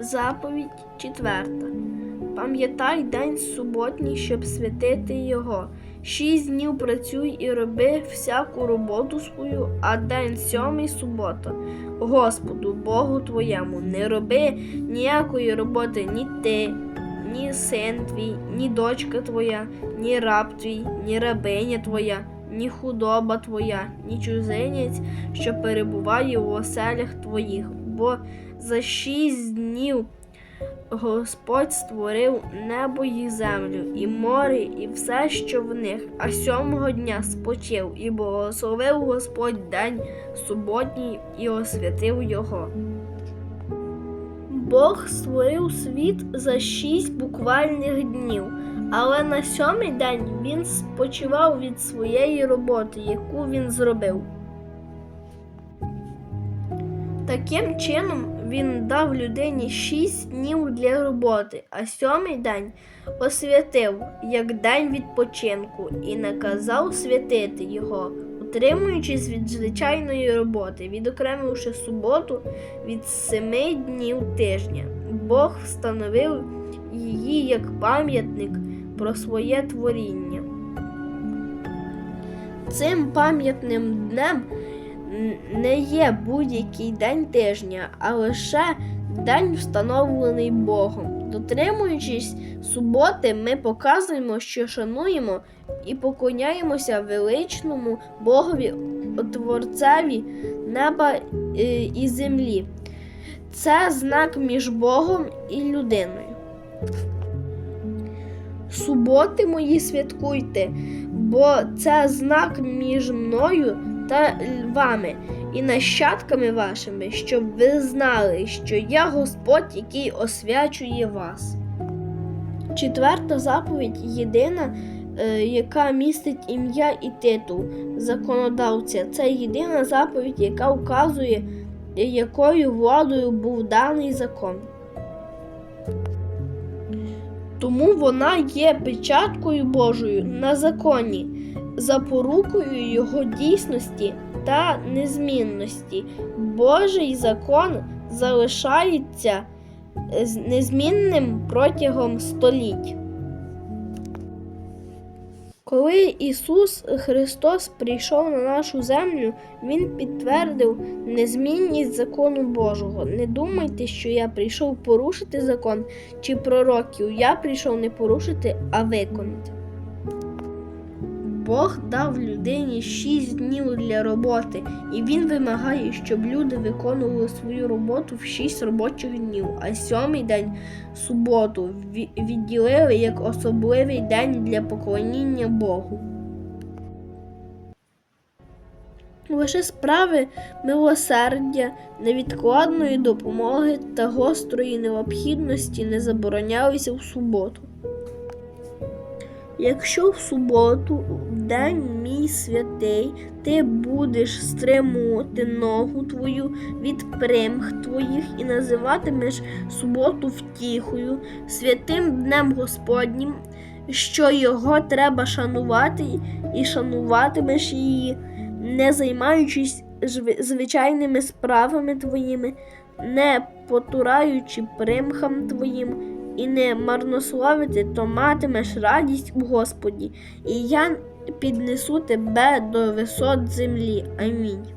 Заповідь четверта. Пам'ятай день суботній, щоб святити його. Шість днів працюй і роби всяку роботу свою, а день сьомий субота. Господу, Богу твоєму, не роби ніякої роботи ні ти, ні син твій, ні дочка твоя, ні раб твій, ні рабиня твоя, ні худоба твоя, ні чужинець, що перебуває у оселях твоїх, бо за шість днів Господь створив небо і землю, і море, і все, що в них, а сьомого дня спочив, і благословив Господь день суботній і освятив його. Бог створив світ за шість буквальних днів, але на сьомий день він спочивав від своєї роботи, яку він зробив. Таким чином він дав людині шість днів для роботи, а сьомий день освятив як день відпочинку і наказав святити його, утримуючись від звичайної роботи, відокремивши суботу від семи днів тижня. Бог встановив її як пам'ятник про своє творіння. Цим пам'ятним днем не є будь-який день тижня, а лише день, встановлений Богом. Дотримуючись суботи, ми показуємо, що шануємо і поклоняємося величному Богові, Творцеві неба е, і землі. Це знак між Богом і людиною. Суботи мої святкуйте, бо це знак між мною та вами і нащадками вашими, щоб ви знали, що я Господь, який освячує вас. Четверта заповідь єдина, е, яка містить ім'я і титул законодавця. Це єдина заповідь, яка вказує, якою владою був даний закон. Тому вона є печаткою Божою на законі, запорукою його дійсності та незмінності. Божий закон залишається незмінним протягом століть. Коли Ісус Христос прийшов на нашу землю, Він підтвердив незмінність закону Божого. Не думайте, що я прийшов порушити закон чи пророків. Я прийшов не порушити, а виконати. Бог дав людині шість днів для роботи, і він вимагає, щоб люди виконували свою роботу в шість робочих днів, а сьомий день суботу відділили як особливий день для поклоніння Богу. Лише справи милосердя, невідкладної допомоги та гострої необхідності не заборонялися в суботу. Якщо в суботу, день мій святий, ти будеш стримувати ногу твою від примх твоїх і називатимеш суботу втіхою, святим днем Господнім, що його треба шанувати, і шануватимеш її, не займаючись звичайними справами твоїми, не потураючи примхам твоїм і не марнославити, то матимеш радість у Господі, і я піднесу тебе до висот землі. Амінь.